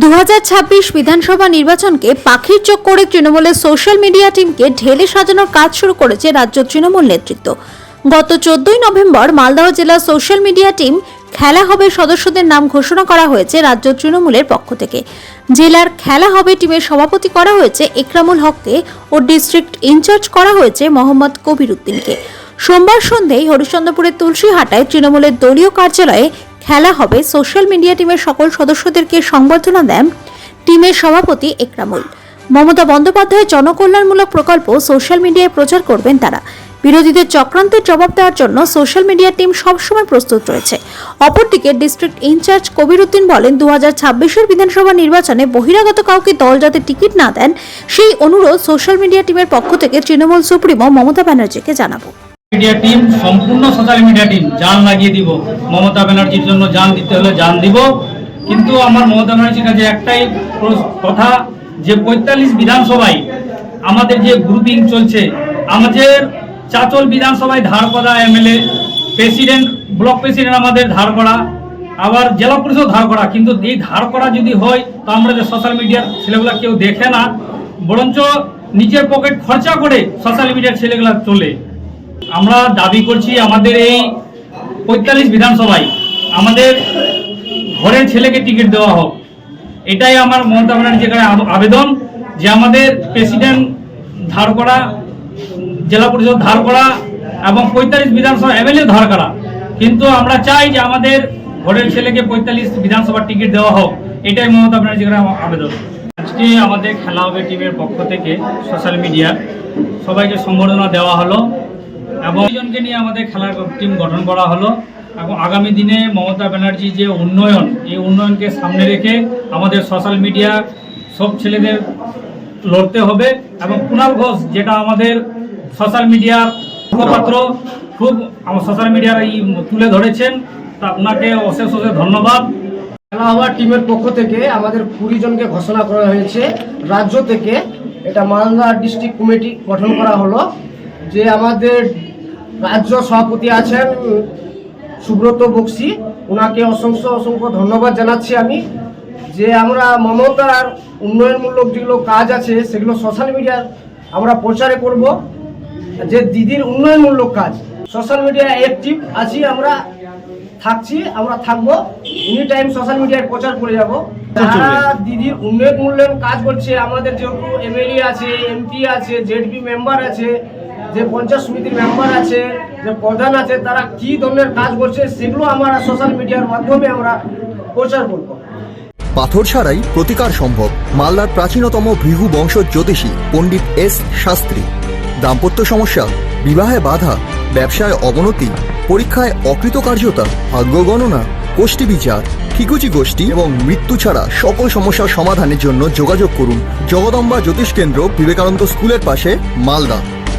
দুহাজার ছাব্বিশ বিধানসভা নির্বাচনকে পাখির চোখ করে তৃণমূলের সোশ্যাল মিডিয়া টিমকে ঢেলে সাজানোর কাজ শুরু করেছে রাজ্য তৃণমূল নেতৃত্ব। গত চোদ্দই নভেম্বর মালদহ জেলা সোশ্যাল মিডিয়া টিম খেলা হবে সদস্যদের নাম ঘোষণা করা হয়েছে রাজ্য তৃণমূলের পক্ষ থেকে। জেলার খেলা হবে টিমের সভাপতি করা হয়েছে একরামুল হককে ও ডিস্ট্রিক্ট ইনচার্জ করা হয়েছে মোহাম্মদ কবির উদ্দিনকে। সোমবার সন্ধ্যায় হরিশ্চন্দ্রপুরের তুলসীহাটায় তৃণমূলের দলীয় কার্যালয়ে খেলা হবে। সোশ্যাল মিডিয়া টিমের সকল সদস্যদেরকে সংবর্ধনা দেন টিমের সভাপতি একরামুল। মমতা বন্দ্যোপাধ্যায়ের জনকল্যাণমূলক প্রকল্প সোশ্যাল মিডিয়ায় প্রচার করবেন তারা। বিরোধীদের চক্রান্তের জবাব দেওয়ার জন্য সোশ্যাল মিডিয়া টিম সবসময় প্রস্তুত রয়েছে। অপরদিকে ডিস্ট্রিক্ট ইনচার্জ কবির উদ্দিন বলেন দু হাজার বিধানসভা নির্বাচনে বহিরাগত কাউকে দল যাতে টিকিট না দেন, সেই অনুরোধ সোশ্যাল মিডিয়া টিমের পক্ষ থেকে তৃণমূল সুপ্রিমো মমতা ব্যানার্জিকে জানাব। মিডিয়া টিম সম্পূর্ণ সোশ্যাল মিডিয়া টিম জান লাগিয়ে দিব। মমতা ব্যানার্জির জন্য জান দিতে হলে জান দিব। কিন্তু আমার মমতা ব্যানার্জির কাছে একটাই কথা, যে পঁয়তাল্লিশ বিধানসভায় আমাদের যে গ্রুপিং চলছে, আমাদের চাচল বিধানসভায় ধার করা এমএলএ প্রেসিডেন্ট ব্লক প্রেসিডেন্ট আমাদের ধার করা আবার জেলা পরিষদ ধার করা কিন্তু এই ধার করা যদি হয়, তো আমরা যে সোশ্যাল মিডিয়ার ছেলেগুলা কেউ দেখে না, বরঞ্চ নিজের পকেট খরচা করে সোশ্যাল মিডিয়ার ছেলেগুলা চলে আমরা দাবি করছি আমাদের এই পঁয়তাল্লিশ বিধানসভায় আমাদের ঘরের ছেলেকে টিকিট দেওয়া হোক। এটাই আমার মমতা ব্যানার্জির আবেদন যে আমাদের প্রেসিডেন্ট ধার করা, জেলা পরিষদ ধার করা এবং পঁয়তাল্লিশ বিধানসভা এমএলএ ধার করা। কিন্তু আমরা চাই যে আমাদের ঘরের ছেলেকে পঁয়তাল্লিশ বিধানসভার টিকিট দেওয়া হোক। এটাই মমতা ব্যানার্জির আবেদন। আজকে আমাদের খেলা হবে টিমের পক্ষ থেকে সোশ্যাল মিডিয়া সবাইকে সম্বর্ধনা দেওয়া হলো। এবং জনকে নিয়ে আমাদের খেলার টিম গঠন করা হলো এবং আগামী দিনে মমতা ব্যানার্জি যে উন্নয়ন, এই উন্নয়নকে সামনে রেখে আমাদের সোশ্যাল মিডিয়া সব ছেলেদের লড়তে হবে এবং কুণাল ঘোষ যেটা আমাদের সোশ্যাল মিডিয়ার মুখপাত্র, খুব আমার সোশ্যাল মিডিয়ার এই তুলে ধরেছেন, তা আপনাকে অশেষ অশেষ ধন্যবাদ। খেলা টিমের পক্ষ থেকে আমাদের কুড়ি জনকে ঘোষণা করা হয়েছে। রাজ্য থেকে এটা মালদা ডিস্ট্রিক্ট কমিটি গঠন করা হলো যে আমাদের রাজ্য সভাপতি আছেন সুব্রত বক্সি। ওনাকে অসংখ্য অসংখ্য ধন্যবাদ জানাচ্ছি আমি। যে আমরা মমতার উন্নয়নমূলক যেগুলো কাজ আছে সেগুলো সোশ্যাল মিডিয়ার আমরা প্রচারে করব। যে দিদির উন্নয়নমূলক কাজ সোশ্যাল মিডিয়া অ্যাক্টিভ আছি আমরা থাকছি আমরা থাকব। এনি টাইম সোশ্যাল মিডিয়ায় প্রচার করে যাব। যারা দিদির উন্নয়ন মূল্যায়ন কাজ করছে আমাদের যেহেতু এমএলএ আছে এমপি আছে জেডপি মেম্বার আছে যে পঞ্চায়েত সমিতির মেম্বার আছে, যে প্রধান আছে, তারা কি ধরনের কাজ করছে সেগুলো আমরা সোশ্যাল মিডিয়ার মাধ্যমে আমরা প্রচার করব। পাথর ছাড়াই প্রতিকার সম্ভব মালদার প্রাচীনতম ভৃহু বংশ জ্যোতিষী পণ্ডিত এস শাস্ত্রী। দাম্পত্য সমস্যা, বিবাহে বাধা, ব্যবসায় অবনতি, পরীক্ষায় অকৃতকার্যতা, ভাগ্য গণনা, গোষ্ঠী বিচার, ঠিকুচি গোষ্ঠী এবং মৃত্যু ছাড়া সকল সমস্যার সমাধানের জন্য যোগাযোগ করুন জগদম্বা জ্যোতিষ কেন্দ্র বিবেকানন্দ স্কুলের পাশে, Malda.